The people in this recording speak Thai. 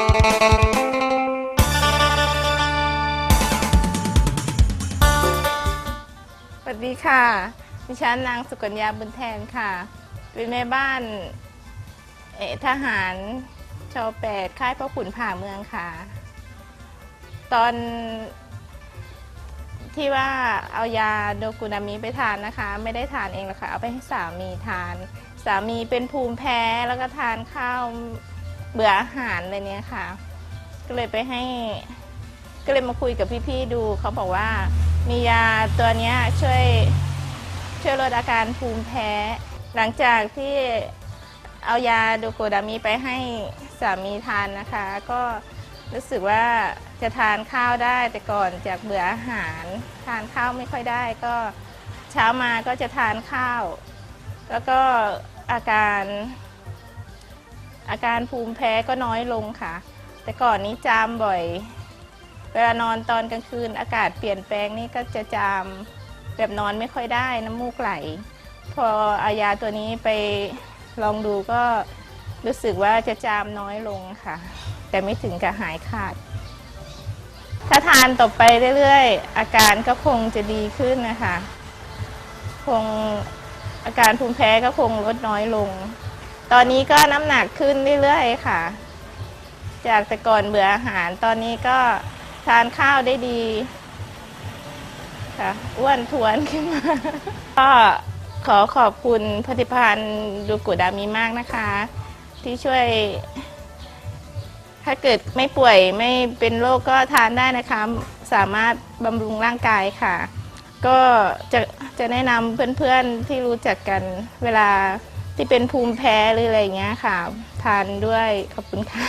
สวัสดีค่ะ ดิฉันนางสุกัญญาบุญแทนค่ะ เป็นแม่บ้านเอทหารชอแปดค่ายพ่อขุนผ่าเมืองค่ะ ตอนที่ว่าเอายาโดกุนามิไปทานนะคะ ไม่ได้ทานเองหรอกค่ะ เอาไปให้สามีทาน สามีเป็นภูมิแพ้แล้วก็ทานข้าว เบื่ออาหารอะไรเนี้ยค่ะ ก็เลยไปให้ ก็เลยมาคุยกับพี่ๆดู เขาบอกว่า มียาตัวเนี้ยช่วยช่วยลดอาการภูมิแพ้ หลังจากที่เอายาโดโกดามีไปให้สามีทานนะคะ ก็รู้สึกว่าจะทานข้าวได้แต่ก่อนจากเบื่ออาหาร ทานข้าวไม่ค่อยได้ ก็เช้ามาก็จะทานข้าว แล้วก็อาการ อาการภูมิแพ้ก็น้อยลงค่ะ แต่ก่อนนี้จามบ่อย เวลานอนตอนกลางคืนอากาศเปลี่ยนแปลงนี่ก็จะจามแบบนอนไม่ค่อยได้น้ำมูกไหล พออายาตัวนี้ไปลองดูก็รู้สึกว่าจะจามน้อยลงค่ะ แต่ไม่ถึงกับหายขาด ถ้าทานต่อไปเรื่อยๆ อาการก็คงจะดีขึ้นนะคะ คงอาการภูมิแพ้ก็คงลดน้อยลง ตอนนี้ก็น้ำหนักขึ้นเรื่อยๆค่ะ จากแต่ก่อนเบื่ออาหาร ตอนนี้ก็ทานข้าวได้ดี ค่ะอ้วนทวนขึ้นมา ก็ขอขอบคุณผลิตภัณฑ์ดูกุดามีมากนะคะ ที่ช่วย ถ้าเกิดไม่ป่วยไม่เป็นโรคก็ทานได้นะคะ สามารถบำรุงร่างกายค่ะ ก็จะจะแนะนำเพื่อนๆที่รู้จักกันเวลา ที่เป็นภูมิแพ้หรืออะไรอย่างเงี้ยค่ะ ทานด้วยขอบคุณค่ะ